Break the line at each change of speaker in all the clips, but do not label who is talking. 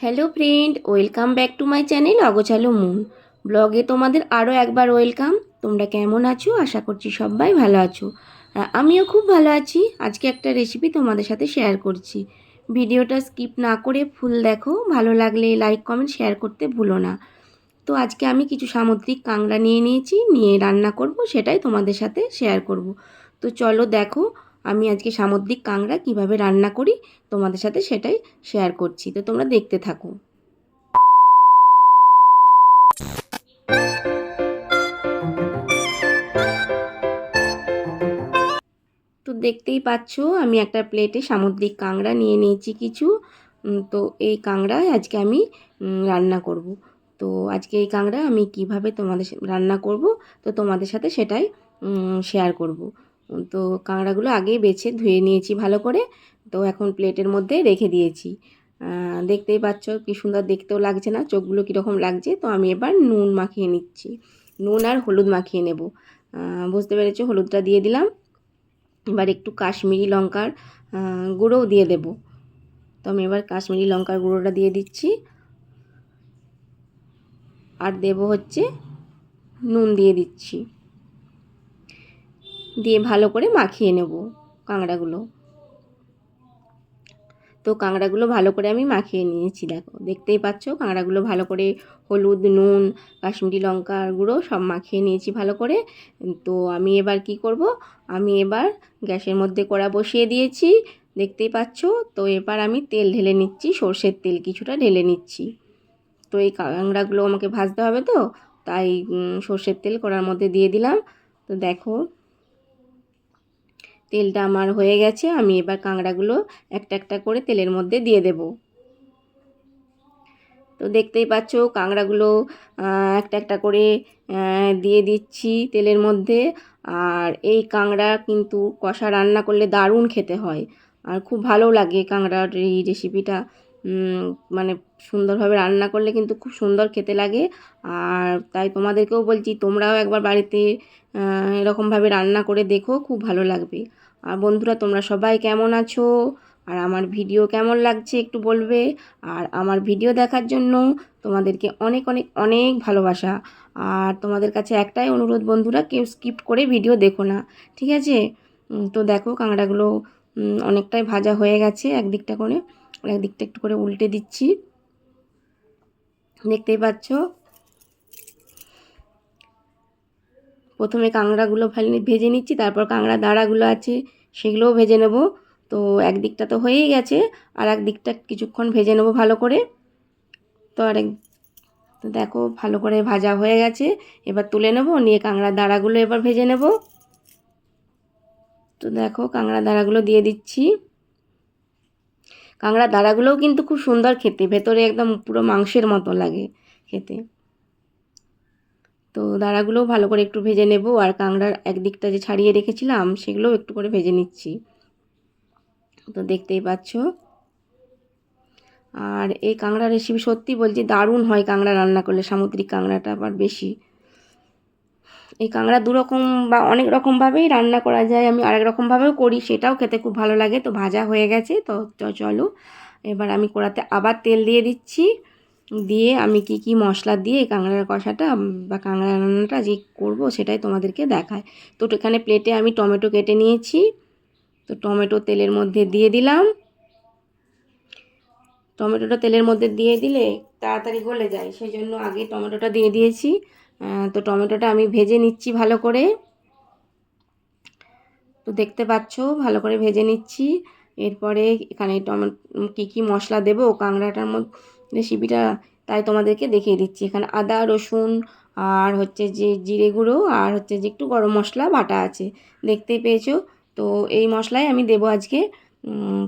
Hello friend welcome back to my channel অগোছালো moon ব্লগে তোমাদের আরও একবার ওয়েলকাম তোমরা কেমন আছো? আশা করছি সবাই ভালো আছো। আর আমিও খুব ভালো আছি। আজকে একটা রেসিপি তোমাদের সাথে শেয়ার করছি। ভিডিওটা স্কিপ না করে ফুল দেখো। ভালো লাগলে লাইক কমেন্ট শেয়ার করতে ভুলো না। তো আজকে আমি কিছু সামুদ্রিক কাঁকড়া নিয়ে নিয়েছি। নিয়ে রান্না করব, সেটাই তোমাদের সাথে শেয়ার করব। তো চলো দেখো। আমি আজকে সামুদ্রিক কাঁকড়া কীভাবে রান্না করি, তোমাদের সাথে সেটাই শেয়ার করছি। তো তোমরা দেখতে থাকো। তো দেখতেই পাচ্ছ, আমি একটা প্লেটে সামুদ্রিক কাঁকড়া নিয়ে নিয়েছি কিছু। তো এই কাঁকড়া আজকে আমি রান্না করব। তো আজকে এই কাঁকড়া আমি কীভাবে তোমাদের রান্না করব, তো তোমাদের সাথে সেটাই শেয়ার করব। তো কাঁকড়াগুলো আগেই বেছে ধুয়ে নিয়েছি ভালো করে। তো এখন প্লেটের মধ্যে রেখে দিয়েছি। দেখতেই পাচ্ছ কি সুন্দর দেখতেও লাগছে না, চোখগুলো কীরকম লাগছে। তো আমি এবার নুন মাখিয়ে নিচ্ছি। নুন আর হলুদ মাখিয়ে নেব। বুঝতে পেরেছ? হলুদটা দিয়ে দিলাম। এবার একটু কাশ্মীরি লঙ্কার গুঁড়োও দিয়ে দেব। তো আমি এবার কাশ্মীরি লঙ্কার গুঁড়োটা দিয়ে দিচ্ছি। আর দেব হচ্ছে নুন দিয়ে দিচ্ছি। দিয়ে ভালো করে মাখিয়ে নেব কাঁকড়াগুলো। তো কাঁকড়াগুলো ভালো করে আমি মাখিয়ে নিয়েছি, দেখো। দেখতেই পাচ্ছ, কাঁকড়াগুলো ভালো করে হলুদ, নুন, কাশ্মীরি লঙ্কার গুঁড়ো সব মাখিয়ে নিয়েছি ভালো করে। তো আমি এবার কি করব? আমি এবার গ্যাসের মধ্যে কড়া বসিয়ে দিয়েছি, দেখতেই পাচ্ছ। তো এবার আমি তেল ঢেলে নিচ্ছি, সর্ষের তেল কিছুটা ঢেলে নিচ্ছি। তো এই কাঁকড়াগুলো আমাকে ভাজতে হবে তো, তাই সর্ষের তেল কড়ার মধ্যে দিয়ে দিলাম। তো দেখো তেলটা আমার হয়ে গেছে, আমি এবার কাঁকড়াগুলো একটা একটা করে তেলের মধ্যে দিয়ে দেব। তো দেখতেই পাচ্ছ, কাঁকড়াগুলো একটা একটা করে দিয়ে দিচ্ছি তেলের মধ্যে। আর এই কাঁকড়া কিন্তু কষা রান্না করলে দারুণ খেতে হয়। আর খুব ভালো লাগে কাঁকড়ার এই রেসিপিটা মানে সুন্দরভাবে রান্না করলে কিন্তু খুব সুন্দর খেতে লাগে। আর তাই তোমাদেরকেও বলছি, তোমরাও একবার বাড়িতে এরকমভাবে রান্না করে দেখো, খুব ভালো লাগবে। আর বন্ধুরা, তোমরা সবাই কেমন আছো? আর আমার ভিডিও কেমন লাগছে একটু বলবে? আর আমার ভিডিও দেখার জন্য তোমাদেরকে অনেক অনেক অনেক ভালোবাসা। আর তোমাদের কাছে একটাই অনুরোধ বন্ধুরা, কেউ স্কিপ করে ভিডিও দেখো না, ঠিক আছে? তো দেখো, কাঁকড়াগুলো অনেকটাই ভাজা হয়ে গেছে একদিকটা করে। একদিকটা একটু করে উল্টে দিচ্ছি। দেখতেই পাচ্ছ? প্রথমে কাঁকড়াগুলো ভেজে নিচ্ছি, তারপর কাঁকড়া দাঁড়াগুলো আছে সেগুলোও ভেজে নেব। তো একদিকটা তো হয়েই গেছে, আর এক দিকটা কিছুক্ষণ ভেজে নেব ভালো করে। তো আরেক তো দেখো ভালো করে ভাজা হয়ে গেছে, এবার তুলে নেব, নিয়ে কাঁকড়া দাঁড়াগুলো এবার ভেজে নেব। তো দেখো কাঁকড়া দাঁড়াগুলো দিয়ে দিচ্ছি। কাঁকড়া দাঁড়াগুলোও কিন্তু খুব সুন্দর খেতে, ভেতরে একদম পুরো মাংসের মতো লাগে খেতে। তো দাঁড়াগুলোও ভালো করে একটু ভেজে নেব। আর কাঁকড়ার একদিকটা যে ছাড়িয়ে রেখেছিলাম, সেগুলোও একটু করে ভেজে নিচ্ছি। তো দেখতেই পাচ্ছ। আর এই কাঁকড়া রেসিপি সত্যি বলছি, দারুণ হয় কাঁকড়া রান্না করলে, সামুদ্রিক কাঁকড়াটা আবার বেশি। এই কাঁকড়া দুরকম বা অনেক রকমভাবেই রান্না করা যায়, আমি আরেক রকমভাবেও করি, সেটাও খেতে খুব ভালো লাগে। তো ভাজা হয়ে গেছে, তো চলো। এবার আমি কড়াতে আবার তেল দিয়ে দিচ্ছি। দিয়ে আমি কি কি মশলা দিয়ে কাঁকড়ার কষাটা বা কাঁকড়া রান্নাটা যে করব সেটাই তোমাদেরকে দেখায়। তো এখানে প্লেটে আমি টমেটো কেটে নিয়েছি। তো টমেটো তেলের মধ্যে দিয়ে দিলাম। টমেটোটা তেলের মধ্যে দিয়ে দিলে তাড়াতাড়ি গলে যায় সেই জন্য আগে টমেটোটা দিয়ে দিয়েছি। তো টমেটোটা আমি ভেজে নিচ্ছি ভালো করে। তো দেখতে পাচ্ছ, ভালো করে ভেজে নিচ্ছি। এরপরে এখানে টমেটো কী কী মশলা দেবো? কাঁকড়াটার মধ্যে রেসিপিটা তাই তোমাদেরকে দেখিয়ে দিচ্ছি। এখানে আদা, রসুন আর হচ্ছে যে জিরে গুঁড়ো আর হচ্ছে যে একটু গরম মশলা, বাটা আছে। দেখতেই পেয়েছ? তো এই মশলাই আমি দেবো আজকে।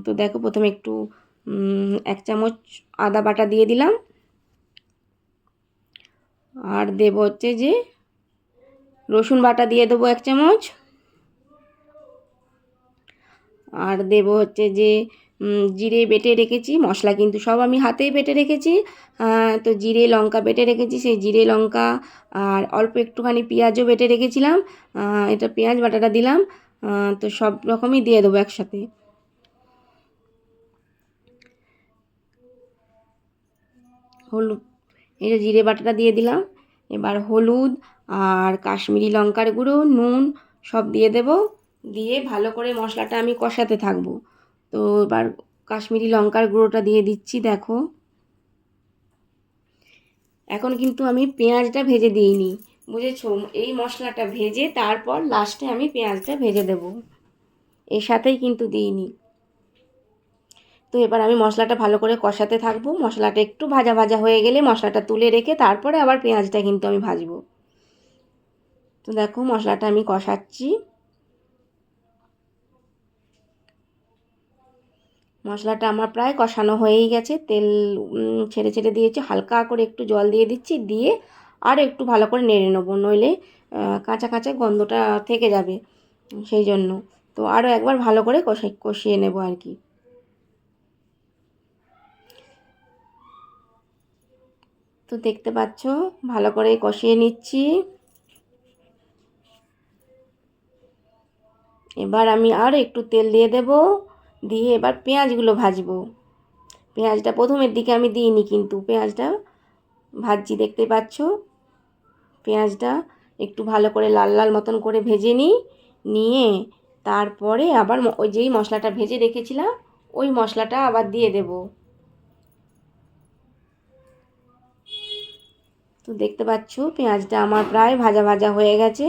তো দেখো প্রথমে একটু এক চামচ আদা বাটা দিয়ে দিলাম। আর দেবো হচ্ছে যে রসুন বাটা দিয়ে দেবো এক চামচ। আর দেব হচ্ছে যে জিরে বেটে রেখেছি, মশলা কিন্তু সব আমি হাতেই বেটে রেখেছি। তো জিরে, লঙ্কা বেটে রেখেছি, সেই জিরে, লঙ্কা আর অল্প একটুখানি পেঁয়াজও বেটে রেখেছিলাম। এটা পেঁয়াজ বাটাটা দিলাম তো সব রকমই দিয়ে দেবো একসাথে। হলুদ, এই যে জিরে বাটাটা দিয়ে দিলাম, এবার হলুদ আর কাশ্মীরি লঙ্কার গুঁড়ো, নুন সব দিয়ে দেব, দিয়ে ভালো করে মশলাটা আমি কষাতে থাকব। তো এবার কাশ্মীরি লঙ্কার গুঁড়োটা দিয়ে দিচ্ছি, দেখো। এখন কিন্তু আমি পেঁয়াজটা ভেজে দিইনি, বুঝেছ? এই মশলাটা ভেজে তারপর লাস্টে আমি পেঁয়াজটা ভেজে দেব। এর সাথেই কিন্তু দিইনি। তো এবার আমি মশলাটা ভালো করে কষাতে থাকব। মশলাটা একটু ভাজা ভাজা হয়ে গেলে মশলাটা তুলে রেখে তারপরে আবার পেঁয়াজটা কিন্তু আমি ভাজবো। তো দেখো, মশলাটা আমি কষাচ্ছি। মশলাটা আমার প্রায় কষানো হয়েই গেছে। তেল ছেড়ে ছেড়ে দিয়েছি। হালকা করে একটু জল দিয়ে দিচ্ছি। দিয়ে আর একটু ভালো করে নেড়ে নেব। নইলে কাঁচা কাঁচা গন্ধটা থেকে যাবে সেই জন্য। তো আরও একবার ভালো করে কষাই, কষিয়ে নেব আর কি। তো দেখতে পাচ্ছ, ভালো করে কষিয়ে নিচ্ছি। এবার আমি আর একটু তেল দিয়ে দেব। দিয়ে এবার পেঁয়াজগুলো ভাজবো। পেঁয়াজটা প্রথমের দিকে আমি দিইনি কিন্তু, পেঁয়াজটা ভাজছি, দেখতে পাচ্ছ? পেঁয়াজটা একটু ভালো করে লাল লাল মতন করে ভেজে নিই, নিয়ে তারপরে আবার ওই যেই মশলাটা ভেজে রেখেছিলাম, ওই মশলাটা আবার দিয়ে দেব। তো দেখতে পাচ্ছ, পেঁয়াজটা আমার প্রায় ভাজা ভাজা হয়ে গেছে।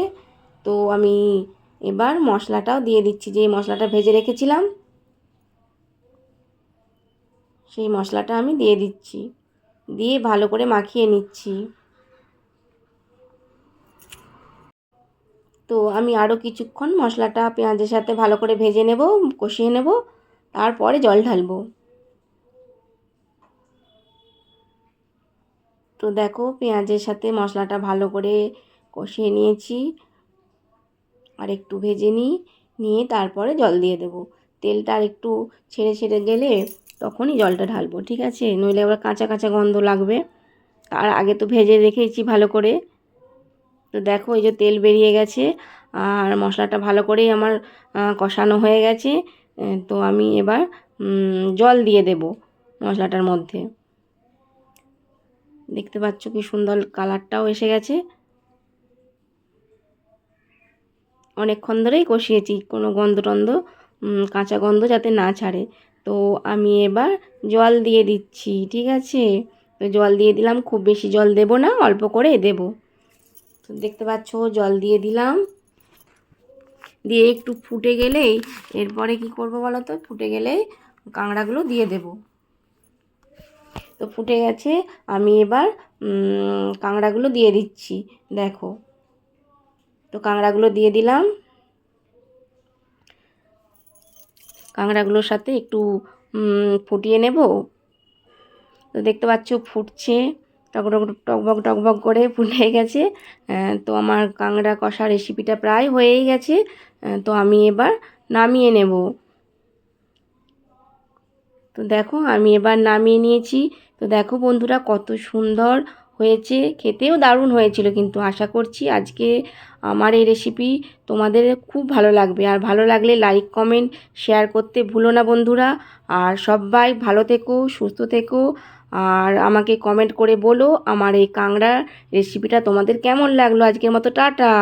তো আমি এবার মশলাটাও দিয়ে দিচ্ছি যে মশলাটা ভেজে রেখেছিলাম। সেই মশলাটা আমি দিয়ে দিচ্ছি। দিয়ে ভালো করে মাখিয়ে নিচ্ছি। তো আমি আরও কিছুক্ষণ মশলাটা পেঁয়াজের সাথে ভালো করে ভেজে নেব, কষিয়ে নেব, তারপরে জল ঢালবো। তো দেখো পেঁয়াজের সাথে মশলাটা ভালো করে কষিয়ে নিয়েছি। আর একটু ভেজে নিই, নিয়ে তারপরে জল দিয়ে দেবো। তেলটা আর একটু ছেড়ে ছেড়ে গেলে তখনই জলটা ঢালবো, ঠিক আছে? নইলে আবার কাঁচা কাঁচা গন্ধ লাগবে। তার আগে তো ভেজে রেখেছি ভালো করে। তো দেখো, এই যে তেল বেরিয়ে গেছে, আর মশলাটা ভালো করেই আমার কষানো হয়ে গেছে। তো আমি এবার জল দিয়ে দেব মশলাটার মধ্যে। দেখতে পাচ্ছ কি সুন্দর কালারটাও এসে গেছে। অনেকক্ষণ ধরেই কষিয়েছি, কোনো গন্ধ টন্ধ কাঁচা গন্ধ যাতে না ছাড়ে। তো আমি এবার জল দিয়ে দিচ্ছি, ঠিক আছে? তো জল দিয়ে দিলাম, খুব বেশি জল দেব না, অল্প করে দেব। তো দেখতে পাচ্ছ, জল দিয়ে দিলাম। দিয়ে একটু ফুটে গেলেই এরপরে কি করব বলো তো? ফুটে গেলেই কাঁকড়াগুলো দিয়ে দেব। তো ফুটে গেছে, আমি এবার কাঁকড়াগুলো দিয়ে দিচ্ছি, দেখো। তো কাঁকড়াগুলো দিয়ে দিলাম। কাঁকড়াগুলোর সাথে একটু ফুটিয়ে নেব। তো দেখতে পাচ্ছ ফুটছে টকটক টকবক টকবক করে ফুটে গেছে। তো আমার কাঁকড়া কষা রেসিপিটা প্রায় হয়েই গেছে। তো আমি এবার নামিয়ে নেব। তো দেখো, আমি এবার নামিয়ে নিয়েছি। তো দেখো বন্ধুরা, কত সুন্দর হয়েছে, খেতেও দারুণ হয়েছিল কিন্তু আশা করছি আজকে আমার এই রেসিপি তোমাদের খুব ভালো লাগবে। আর ভালো লাগলে লাইক কমেন্ট শেয়ার করতে ভুলো না বন্ধুরা। আর সবাই ভালো থেকো, সুস্থ থেকো। আর আমাকে কমেন্ট করে বলো আমার এই কাংড়া রেসিপিটা তোমাদের কেমন লাগল? আজকের মতো টাটা।